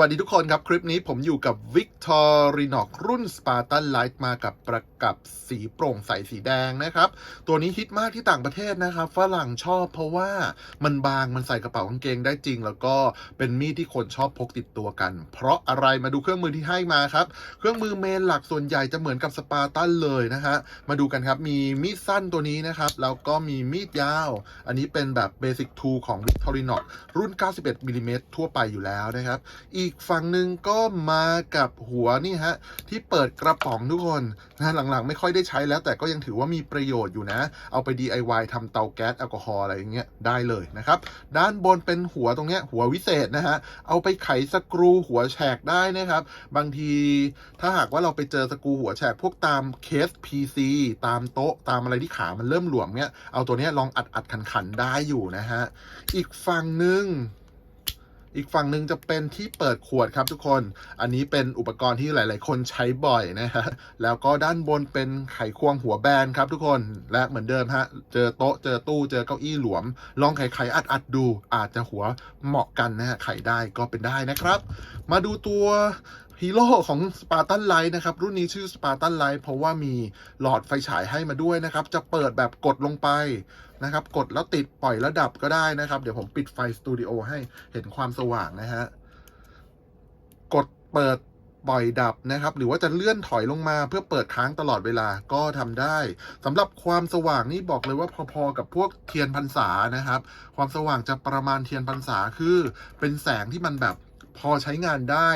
วัสดีทุกคนครับ คลิปนี้ผมอยู่กับ Victorinox รุ่น Spartan Light มากับประกับสีโปร่งใสสีแดงนะครับ ตัวนี้ฮิตมากที่ต่างประเทศนะครับฝรั่งชอบเพราะว่ามันบางมันใส่กระเป๋ากางเกงได้จริง แล้วก็เป็นมีดที่คนชอบพกติดตัวกัน เพราะอะไรมาดูเครื่องมือที่ให้มาครับ เครื่องมือเมนหลักส่วนใหญ่จะเหมือนกับ Spartan เลยนะฮะมาดูกันครับมีมีดสั้นตัวนี้นะครับแล้วก็มีมีดยาว อันนี้เป็นแบบ Basic Tool ของ Victorinox รุ่น 91มิลลิเมตรทั่วไปอยู่แล้วนะครับอีีกฝั่งหนึ่งก็มากับหัวนี่ฮะที่เปิดกระป๋องทุกคนนะหลังๆ ไม่ค่อยได้ใช้แล้ว แต่ก็ยังถือว่ามีประโยชน์อยู่นะ เอาไป DIY ทำเตาแก๊สแอลกอฮอล์อะไรอย่างเงี้ยได้เลยนะครับด้านบนเป็นหัวตรงเนี้ยหัววิเศษนะฮะเอาไปไขสกรูหัวแฉกได้นะครับ บางทีถ้าหากว่าเราไปเจอสกรูหัวแฉกพวกตามเคส PC ตามโต๊ะตามอะไรที่ขามันเริ่มหลวมเนี้ยเอาตัวเนี้ยลองอัดอัดขันขันๆได้อยู่นะฮะอีกฝั่งหนึ่ง อีกฝั่งหนึ่งจะเป็นที่เปิดขวดครับทุกคน อันนี้เป็นอุปกรณ์ที่หลาย ๆ คนใช้บ่อยนะฮะ แล้วก็ด้านบนเป็นไขควงหัวแบนครับทุกคน และเหมือนเดิมฮะ เจอโต๊ะ เจอตู้ เจอเก้าอี้หลวม ลองไขไขอัดอัดๆดู อาจจะหัวเหมาะกันนะฮะ ไขได้ก็เป็นได้นะครับ มาดูตัว ฮีโร่ของ Spartan Light นะครับ รุ่นนี้ชื่อ Spartan Light เพราะว่ามีหลอดไฟฉายให้มาด้วยนะครับ จะเปิดแบบกดลงไปนะครับ กดแล้วติดปล่อยแล้วดับก็ได้นะครับ เดี๋ยวผมปิดไฟสตูดิโอให้เห็นความสว่างนะฮะ กดเปิดปล่อยดับนะครับ หรือว่าจะเลื่อนถอยลงมาเพื่อเปิดค้างตลอดเวลาก็ทำได้สำหรับความสว่างนี่บอกเลยว่าพอๆกับพวกเทียนพรรษานะครับ ความสว่างจะประมาณเทียนพรรษาคือ เป็นแสงที่มันแบบ พอใช้งานได้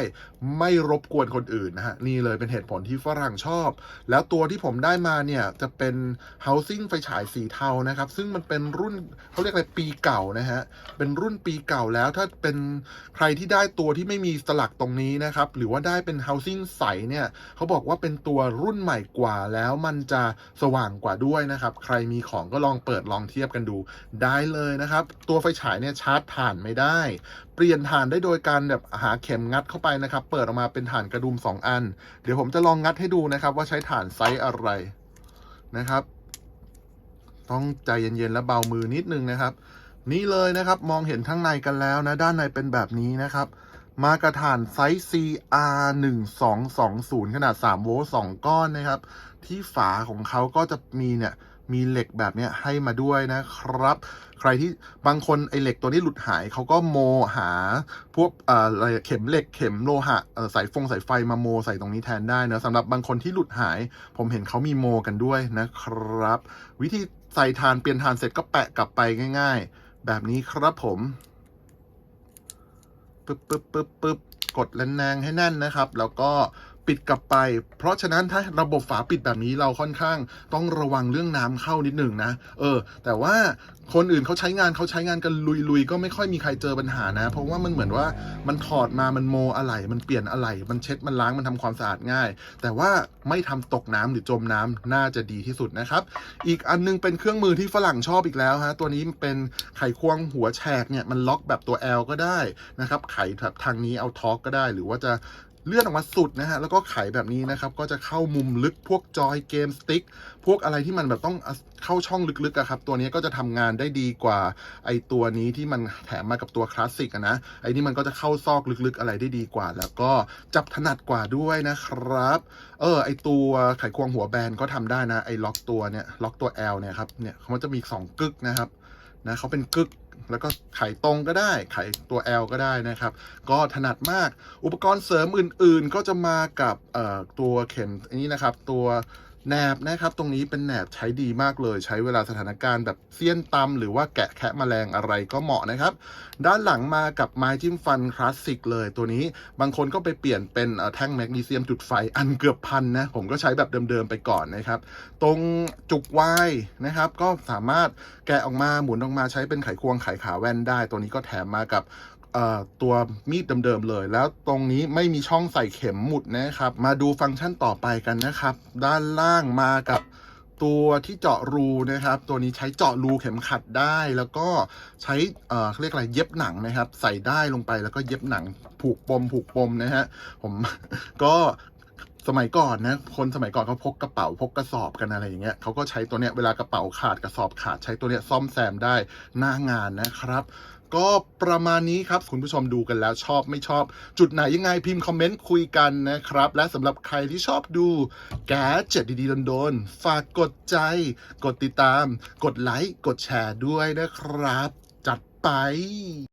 ไม่รบกวนคนอื่นนะฮะ นี่เลยเป็นเหตุผลที่ฝรั่งชอบ แล้วตัวที่ผมได้มาเนี่ย จะเป็น housing ไฟฉายสีเทานะครับ ซึ่งมันเป็นรุ่นเขาเรียกอะไรปีเก่านะฮะ เป็นรุ่นปีเก่าแล้วถ้าเป็นใครที่ได้ตัวที่ไม่มีสลักตรงนี้นะครับ หรือว่าได้เป็น housing ใสเนี่ยเขาบอกว่าเป็นตัวรุ่นใหม่กว่าแล้วมันจะสว่างกว่าด้วยนะครับ ใครมีของก็ลองเปิดลองเทียบกันดูได้เลยนะครับ ตัวไฟฉายเนี่ยชาร์จถ่านไม่ได้ ปลี่ยนถ่านได้โดยการแบบหาเข็มงัดเข้าไปนะครับ เปิดออกมาเป็นถ่านกระดุม 2 อัน เดี๋ยวผมจะลองงัดให้ดูนะครับ ว่าใช้ถ่านไซส์อะไรนะครับ ต้องใจเย็นๆและเบามือนิดนึงนะครับ นี่เลยนะครับมองเห็นข้งในกันแล้วนะ ด้านในเป็นแบบนี้นะครับ มากระถานไซส์ CR 1 2 2 0ขนาด 3 โวลต์2ก้อนนะครับ ที่ฝาของเขาก็จะมีเนี่ย มีเหล็กแบบนี้ให้มาด้วยนะครับ ใครที่บางคนไอเหล็กตัวนี้หลุดหายเขาก็โมหาพวกเอ่ออะไรเข็มเหล็กเข็มโลหะสายฟงสายไฟมาโมใส่ตรงนี้แทนได้นะสำหรับบางคนที่หลุดหาย ผมเห็นเขามีโมกันด้วยนะครับ วิธีใส่ทานเปลี่ยนทานเสร็จก็แปะกลับไปง่าย ๆ แบบนี้ครับผมปึ๊บปึ๊บปึ๊บปึ๊บกดแรงๆให้แน่นนะครับ แล้วก็ ปิดกลับไป เพราะฉะนั้นถ้าระบบฝาปิดแบบนี้เราค่อนข้างต้องระวังเรื่องน้ำเข้านิดหนึ่งนะ เออ แต่ว่าคนอื่นเขาใช้งานเขาใช้งานกันลุยๆ ก็ไม่ค่อยมีใครเจอปัญหานะ เพราะว่ามันเหมือนว่ามันถอดมามันโมอะไหล่มันเปลี่ยนอะไหล่มันเช็ดมันล้างมันทำความสะอาดง่าย แต่ว่าไม่ทำตกน้ำหรือจมน้ำน่าจะดีที่สุดนะครับ อีกอันนึงเป็นเครื่องมือที่ฝรั่งชอบอีกแล้วฮะตัวนี้เป็นไขควงหัวแฉกเนี่ยมันล็อกแบบตัว L ก็ได้นะครับไขแบบทางนี้เอาทอกก็ได้หรือว่าจะ เลื่อนออกมาสุดนะฮะ แล้วก็ไขแบบนี้นะครับ ก็จะเข้ามุมลึกพวกจอยเกมสติ๊ก พวกอะไรที่มันแบบต้องเข้าช่องลึกๆอะครับ ตัวนี้ก็จะทำงานได้ดีกว่า ไอตัวนี้ที่มันแถมมากับตัวคลาสสิกนะ ไอนี่มันก็จะเข้าซอกลึกๆอะไรได้ดีกว่า แล้วก็จับถนัดกว่าด้วยนะครับ เออ ไอตัวไขควงหัวแบนก็ทำได้นะ ไอล็อกตัวเนี่ย ล็อกตัว L เนี่ยครับ เนี่ยเขาจะมีสองกึกนะครับ นะเขาเป็นกึก แล้วก็ไขตรงก็ได้ ไขตัว L ก็ได้นะครับ ก็ถนัดมาก อุปกรณ์เสริมอื่น ๆ ก็จะมากับตัวเข็มอันนี้นะครับ ตัว แหนบนะครับตรงนี้เป็นแหนบใช้ดีมากเลย ใช้เวลาสถานการณ์แบบเสี้ยนตำหรือว่าแกะแคะแมลงอะไรก็เหมาะนะครับ ด้านหลังมากับไม้จิ้มฟันคลาสสิกเลยตัวนี้ บางคนก็ไปเปลี่ยนเป็นแท่งแมกนีเซียมจุดไฟอันเกือบพันนะ ผมก็ใช้แบบเดิมๆไปก่อนนะครับ ตรงจุกวายนะครับ ก็สามารถแกะออกมาหมุนออกมาใช้เป็นไขควงไขขาแว่นได้ ตัวนี้ก็แถมมากับ ตัวมีดเดิมๆเลย แล้วตรงนี้ไม่มีช่องใส่เข็มหมุดนะครับ มาดูฟังก์ชันต่อไปกันนะครับ ด้านล่างมากับตัวที่เจาะรูนะครับ ตัวนี้ใช้เจาะรูเข็มขัดได้ แล้วก็ใช้เอ่อเรียกอะไรเย็บหนังนะครับ ใส่ได้ลงไปแล้วก็เย็บหนังผูกปมผูกปมนะฮะผมก็ สมัยก่อนนะคนสมัยก่อนเขาพกกระเป๋าพกกระสอบกันอะไรอย่างเงี้ยเขาก็ใช้ตัวเนี้ยเวลากระเป๋าขาดกระสอบขาดใช้ตัวเนี้ยซ่อมแซมได้หน้างานนะครับ ก็ประมาณนี้ครับคุณผู้ชมดูกันแล้วชอบไม่ชอบ จุดไหนยังไงพิมพ์คอมเมนต์คุยกันนะครับ และสำหรับใครที่ชอบดูแกเจ็ดดีๆโดนๆฝากกดใจ กดติดตาม กดไลค์กดแชร์ด้วยนะครับ จัดไป